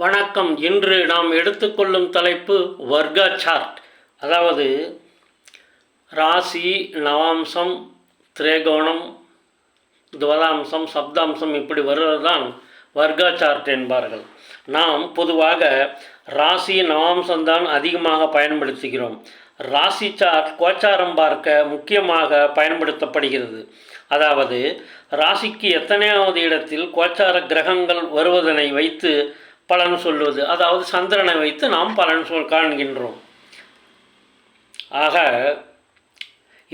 வணக்கம். இன்று நாம் எடுத்துக்கொள்ளும் தலைப்பு வர்க்க சார்ட். அதாவது ராசி நவாம்சம் திரேகோணம் துவதாம்சம் சப்தாம்சம் இப்படி வருவது தான் வர்க்க சார்ட் என்பார்கள். நாம் பொதுவாக ராசி நவாம்சம் தான் அதிகமாக பயன்படுத்துகிறோம். ராசி சார்ட் கோச்சாரம் பார்க்க முக்கியமாக பயன்படுத்தப்படுகிறது. அதாவது ராசிக்கு எத்தனையாவது இடத்தில் கோச்சார கிரகங்கள் வருவதனை வைத்து பலன் சொல்வது அதாவது சந்திரனை வைத்து நாம் பலன் சொல் காண்கின்றோம். ஆக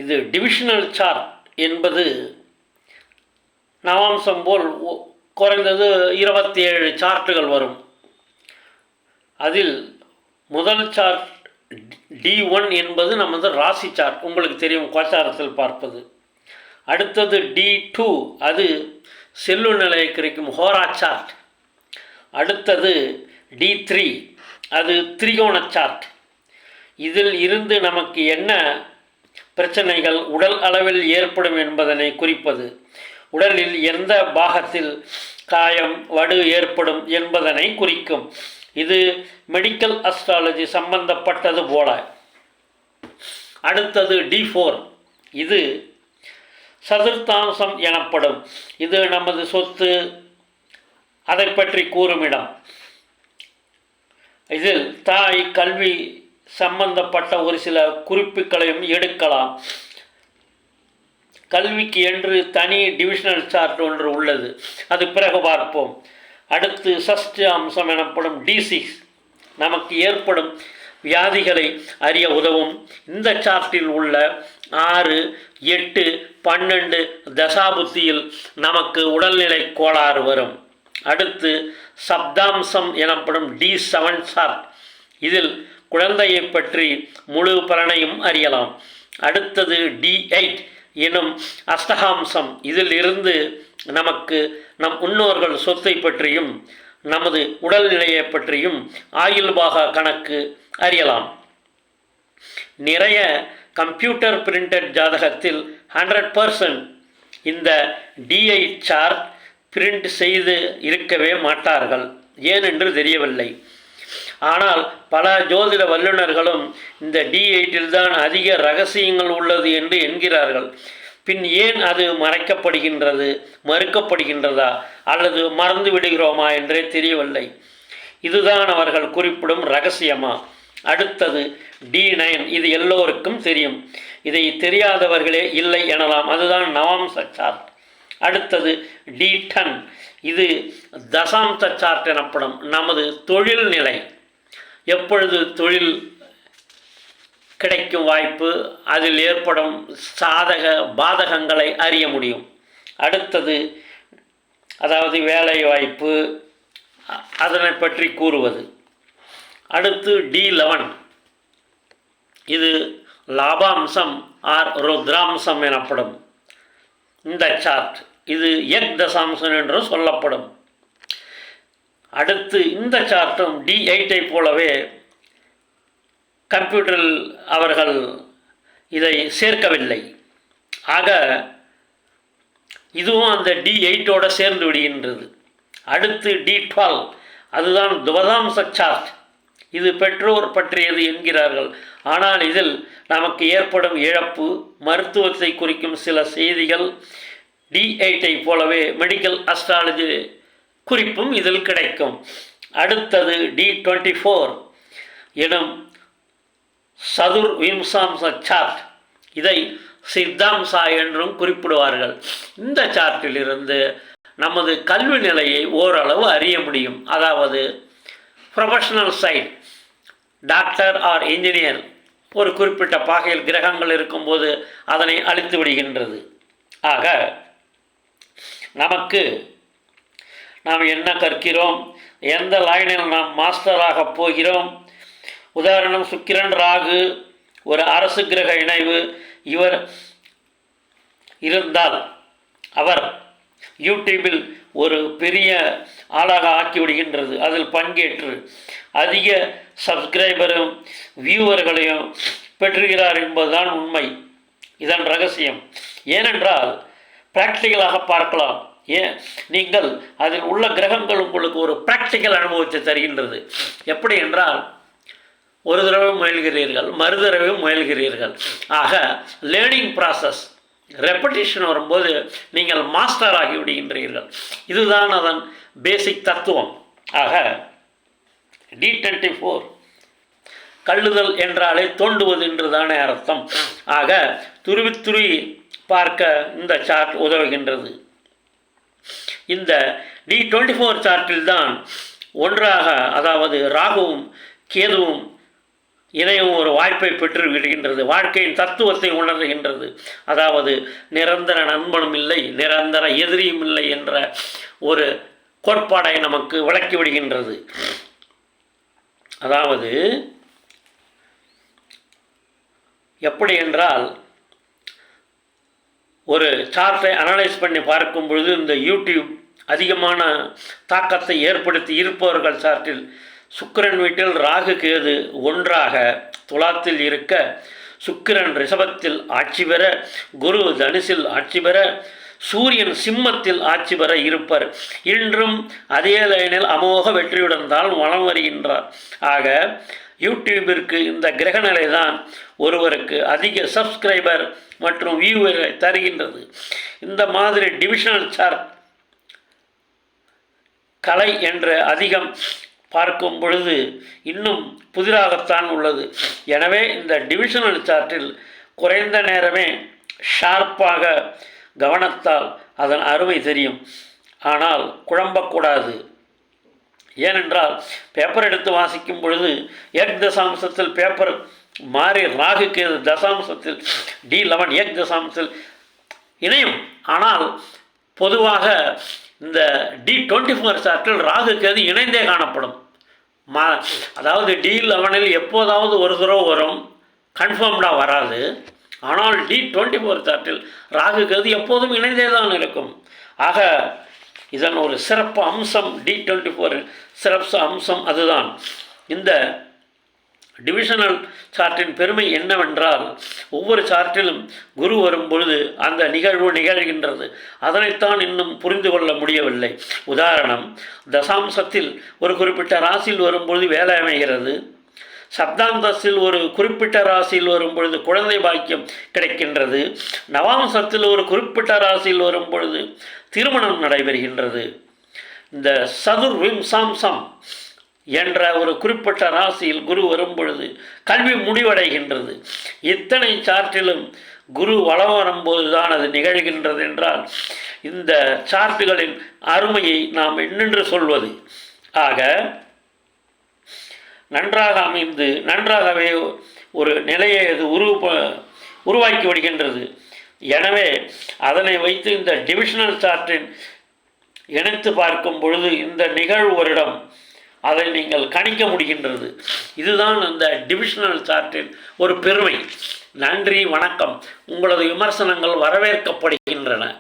இது டிவிஷனல் சார்ட் என்பது நவாம்சம் போல் குறைந்தது இருபத்தி ஏழு சார்ட்டுகள் வரும். அதில் முதல் சார்ட் டி ஒன் என்பது நமது ராசி சார்ட் உங்களுக்கு தெரியும் கோச்சாரத்தில் பார்ப்பது. அடுத்தது டி டூ அது செல்லு நிலையை குறிக்கும் ஹோரா சார்ட் அடுத்தது டி த்ரீ அது திரிகோண சார்ட் இதில் இருந்து நமக்கு என்ன பிரச்சனைகள்? உடல் அளவில் ஏற்படும் என்பதனை குறிப்பது. உடலில் எந்த பாகத்தில் காயம் வடு ஏற்படும் என்பதனை குறிக்கும். இது மெடிக்கல் அஸ்ட்ராலஜி சம்பந்தப்பட்டது போல. அடுத்தது டி ஃபோர் இது சதுர்த்தாம்சம் எனப்படும். இது நமது சொத்து அதை பற்றி கூறும் இடம் இதில் தாய் கல்வி சம்பந்தப்பட்ட ஒரு சில குறிப்புகளையும் எடுக்கலாம். கல்விக்கு என்று தனி டிவிஷனல் சார்ட் ஒன்று உள்ளது. அது பிறகு பார்ப்போம். அடுத்து சஷ்டி அம்சம் எனப்படும் டிசிஸ் நமக்கு ஏற்படும் வியாதிகளை அறிய உதவும். இந்த சார்ட்டில் உள்ள ஆறு எட்டு பன்னெண்டு தசாபுத்தியில் நமக்கு உடல்நிலை கோளாறு வரும். அடுத்து சப்தாம்சம் எனப்படும் டி செவன் சார். இதில் குழந்தையை பற்றி முழு பலனையும் அறியலாம். அடுத்தது டி எயிட் எனும் அஷ்டகாம்சம். இதில் இருந்து நமக்கு நம் முன்னோர்கள் சொத்தை பற்றியும் நமது உடல்நிலையை பற்றியும் ஆயுள்பாக கணக்கு அறியலாம். நிறைய கம்ப்யூட்டர் பிரிண்டட் ஜாதகத்தில் ஹண்ட்ரட் பர்சன்ட் இந்த டிஐ சார்ட் பிரிண்ட் செய்து இருக்கவே மாட்டார்கள். ஏனென்று தெரியவில்லை. ஆனால் பல ஜோதிட வல்லுநர்களும் இந்த டி எயிட்டில் தான் அதிக ரகசியங்கள் உள்ளது என்று என்கிறார்கள். பின் ஏன் அது மறைக்கப்படுகின்றது மறுக்கப்படுகின்றதா அல்லது மறந்து விடுகிறோமா என்றே தெரியவில்லை. இதுதான் அவர்கள் குறிப்பிடும் ரகசியமா? அடுத்தது டி நைன் இது எல்லோருக்கும் தெரியும். இதை தெரியாதவர்களே இல்லை எனலாம். அதுதான் நவாம்ச சார்ட் அடுத்தது டி டன் இது தசாம்ச சார்ட் எனப்படும் நமது தொழில் நிலை. எப்பொழுது தொழில் கிடைக்கும் வாய்ப்பு அதில் ஏற்படும் சாதக பாதகங்களை அறிய முடியும். அடுத்தது அதாவது வேலை வாய்ப்பு அதனை பற்றி கூறுவது. அடுத்து டி லெவன் இது லாபாம்சம் ஆர் ருத்ராம்சம் எனப்படும். இந்த சார்ட் இது எக் தசாம்சன் என்று சொல்லப்படும். அடுத்து இந்த சார்ட்டும் டி எயிட்டை போலவே கம்ப்யூட்டரில் அவர்கள் இதை சேர்க்கவில்லை. ஆக இதுவும் அந்த டி எயிட்டோடு சேர்ந்து விடுகின்றது. அடுத்து டி டுவெல் அதுதான் துவதாம்ச சார்ட் இது பெற்றோர் பற்றியது என்கிறார்கள். ஆனால் இதில் நமக்கு ஏற்படும் இழப்பு மருத்துவத்தை குறிக்கும் சில செய்திகள் டி போலவே மெடிக்கல் அஸ்ட்ராலஜி குறிப்பும் இதில் கிடைக்கும். அடுத்தது டி டுவெண்ட்டி ஃபோர் எனும் சதுர் விம்சாம்ச சார்ட் இதை சித்தாம்சா என்றும் குறிப்பிடுவார்கள். இந்த சார்ட்டிலிருந்து நமது கல்வி நிலையை ஓரளவு அறிய முடியும். அதாவது professional side doctor or engineer ஒரு குறிப்பிட்ட பாகையில் கிரகங்கள் இருக்கும்போது அதனை அழித்து விடுகின்றது. ஆக நமக்கு நாம் என்ன கற்கிறோம்? எந்த லைனில் நாம் மாஸ்டராக போகிறோம்? உதாரணம் சுக்கிரன் ராகு ஒரு அரசு கிரக இணைவு. இவர் இருந்தால் அவர் யூடியூபில் ஒரு பெரிய ஆளாக ஆக்கி விடுகின்றது. அதில் பங்கேற்று அதிக சப்ஸ்கிரைபரும் வியூவர்களையும் பெற்றுகிறார் என்பதுதான் உண்மை. இதன் ரகசியம். ஏனென்றால் பிராக்டிக்கலாக பார்க்கலாம். ஏன்? நீங்கள் அதில் உள்ள கிரகங்கள் உங்களுக்கு ஒரு ப்ராக்டிக்கல் அனுபவத்தை தருகின்றது. எப்படி என்றால் ஒரு தடவை முயல்கிறீர்கள் மறு தடவை முயல்கிறீர்கள். ஆக லேர்னிங் ப்ராசஸ் ரெப்படிஷன் வரும்போது நீங்கள் மாஸ்டர் ஆகி விடுகின்றீர்கள். இதுதான் அதன் பேசிக் தத்துவம். ஆக டி டுவெண்ட்டி ஃபோர் கள்ளுதல் என்றாலே தோண்டுவது என்று தானே அர்த்தம். ஆக துருவி துருவி பார்க்க இந்த சார்ட் உதவுகின்றது. இந்த டி டுவெண்ட்டி ஃபோர் சார்ட்டில் தான் ஒன்றாக அதாவது ராகுவும் கேதுவும் இதையும் ஒரு வாய்ப்பை பெற்று விடுகின்றது வாழ்க்கையின் தத்துவத்தை உணர்கின்றது. அதாவது நிரந்தர நண்பனும் இல்லை நிரந்தர எதிரியும் இல்லை என்ற ஒரு கோட்பாடை நமக்கு விளக்கி விடுகின்றது. அதாவது எப்படி என்றால் ஒரு சார்ட்டை அனலைஸ் பண்ணி பார்க்கும் பொழுது இந்த யூடியூப் அதிகமான தாக்கத்தை ஏற்படுத்தி இருப்பவர்கள் சார்ட்டில் சுக்கிரன் வீட்டில் ராகு கேது ஒன்றாக துலாத்தில் இருக்க சுக்கிரன் ரிஷபத்தில் ஆட்சி பெற குரு தனுசில் ஆட்சி பெற சூரியன் சிம்மத்தில் ஆட்சி பெற இருப்பர். இன்றும் அதே லைனில் அமோக வெற்றியுடன் தான் வலம் வருகின்றார். ஆக யூடியூபிற்கு இந்த கிரகநிலை தான் ஒருவருக்கு அதிக சப்ஸ்கிரைபர் மற்றும் வியூவரை தருகின்றது. இந்த மாதிரி டிவிஷனல் சார்ட் கலை என்ற அதிகம் பார்க்கும் பொழுது இன்னும் புதிராகத்தான் உள்ளது. எனவே இந்த டிவிஷனல் சார்ட்டில் குறைந்த நேரமே ஷார்ப்பாக கவனத்தால் அதன் அருமை தெரியும். ஆனால் குழம்பக்கூடாது. ஏனென்றால் பேப்பர் எடுத்து வாசிக்கும் பொழுது எக் தசாம்சத்தில் பேப்பர் மாறி ராகு கேது தசாம்சத்தில் டி லெவன் எக் தசாம்சத்தில் இணையும். ஆனால் பொதுவாக இந்த டி டுவெண்ட்டி ஃபோர் சார்ட்டில் ராகு கேது இணைந்தே காணப்படும். மா அதாவது டி லெவனில் எப்போதாவது ஒரு தடவை வரும். கன்ஃபார்ம்டாக வராது. ஆனால் டி டுவெண்ட்டி ஃபோர் சார்ட்டில் ராகு கது எப்போதும் இணைந்தே தான் இருக்கும். ஆக இதன் ஒரு சிறப்பு அம்சம் டி டுவெண்ட்டி ஃபோர் சிறப்பு அம்சம் அதுதான். இந்த டிவிஷனல் சார்ட்டின் பெருமை என்னவென்றால் ஒவ்வொரு சார்ட்டிலும் குரு வரும் பொழுது அந்த நிகழ்வு நிகழ்கின்றது. அதனைத்தான் இன்னும் புரிந்து கொள்ள முடியவில்லை. உதாரணம் தசாம்சத்தில் ஒரு குறிப்பிட்ட ராசியில் வரும்பொழுது வேலை அமைகிறது. சப்தாந்தத்தில் ஒரு குறிப்பிட்ட ராசியில் வரும் பொழுது குழந்தை பாக்கியம் கிடைக்கின்றது. நவாம்சத்தில் ஒரு குறிப்பிட்ட ராசியில் வரும் பொழுது திருமணம் நடைபெறுகின்றது. இந்த சதுர் விம்சாம்சம் என்ற ஒரு குறிப்பிட்ட ராசியில் குரு வரும் பொழுது கல்வி முடிவடைகின்றது. இத்தனை சார்ட்டிலும் குரு வளம் வரும்போது தான் அது நிகழ்கின்றது என்றால் இந்த சார்ட்டுகளின் அருமையை நாம் என்னென்று சொல்வது? ஆக நன்றாக அமைந்து நன்றாகவே ஒரு நிலையை அது உருவ உருவாக்கி விடுகின்றது. எனவே அதனை வைத்து இந்த டிவிஷனல் சார்ட்டின் இணைத்து பார்க்கும் பொழுது இந்த நிகழ்வு நிகழ்வரிடம் அதை நீங்கள் கணிக்க முடிகின்றது. இதுதான் அந்த டிவிஷனல் சார்ட்டின் ஒரு பெருமை. நன்றி வணக்கம். உங்களது விமர்சனங்கள் வரவேற்கப்படுகின்றன.